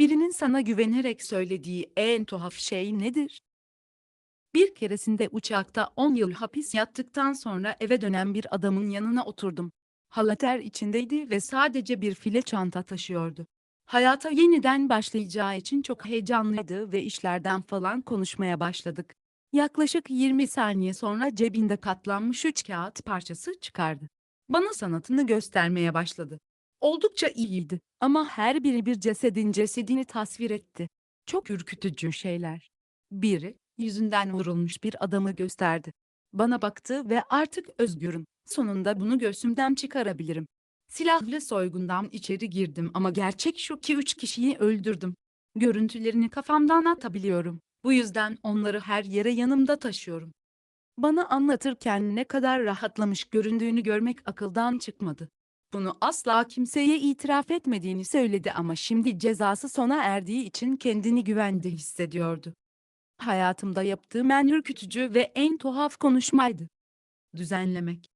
Birinin sana güvenerek söylediği en tuhaf şey nedir? Bir keresinde uçakta 10 yıl hapis yattıktan sonra eve dönen bir adamın yanına oturdum. Halater içindeydi ve sadece bir file çanta taşıyordu. Hayata yeniden başlayacağı için çok heyecanlıydı ve işlerden falan konuşmaya başladık. Yaklaşık 20 saniye sonra cebinde katlanmış üç kağıt parçası çıkardı. Bana sanatını göstermeye başladı. Oldukça iyiydi ama her biri bir cesedin cesedini tasvir etti. Çok ürkütücü şeyler. Biri, yüzünden vurulmuş bir adamı gösterdi. Bana baktı ve artık özgürüm. Sonunda bunu göğsümden çıkarabilirim. Silahlı soygundan içeri girdim ama gerçek şu ki üç kişiyi öldürdüm. Görüntülerini kafamdan atabiliyorum. Bu yüzden onları her yere yanımda taşıyorum. Bana anlatırken ne kadar rahatlamış göründüğünü görmek akıldan çıkmadı. Bunu asla kimseye itiraf etmediğini söyledi ama şimdi cezası sona erdiği için kendini güvende hissediyordu. Hayatımda yaptığım en ürkütücü ve en tuhaf konuşmaydı. Düzenlemek.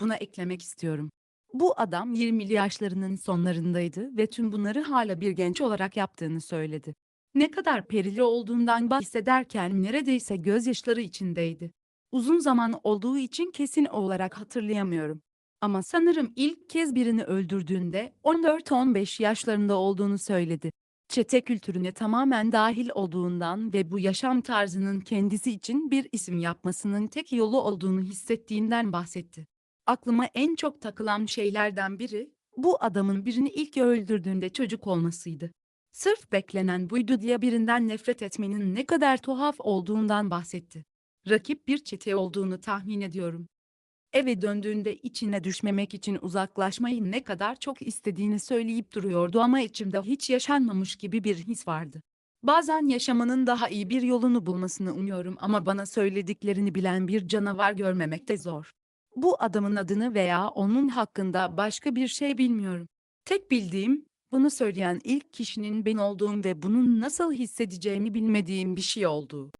Buna eklemek istiyorum. Bu adam 20'li yaşlarının sonlarındaydı ve tüm bunları hala bir genç olarak yaptığını söyledi. Ne kadar perili olduğundan bahsederken neredeyse gözyaşları içindeydi. Uzun zaman olduğu için kesin olarak hatırlayamıyorum. Ama sanırım ilk kez birini öldürdüğünde 14-15 yaşlarında olduğunu söyledi. Çete kültürüne tamamen dahil olduğundan ve bu yaşam tarzının kendisi için bir isim yapmasının tek yolu olduğunu hissettiğinden bahsetti. Aklıma en çok takılan şeylerden biri, bu adamın birini ilk öldürdüğünde çocuk olmasıydı. Sırf beklenen buydu diye birinden nefret etmenin ne kadar tuhaf olduğundan bahsetti. Rakip bir çete olduğunu tahmin ediyorum. Eve döndüğünde içine düşmemek için uzaklaşmayı ne kadar çok istediğini söyleyip duruyordu ama içimde hiç yaşanmamış gibi bir his vardı. Bazen yaşamanın daha iyi bir yolunu bulmasını umuyorum ama bana söylediklerini bilen bir canavar görmemek de zor. Bu adamın adını veya onun hakkında başka bir şey bilmiyorum. Tek bildiğim, bunu söyleyen ilk kişinin ben olduğum ve bunun nasıl hissedeceğimi bilmediğim bir şey olduğu.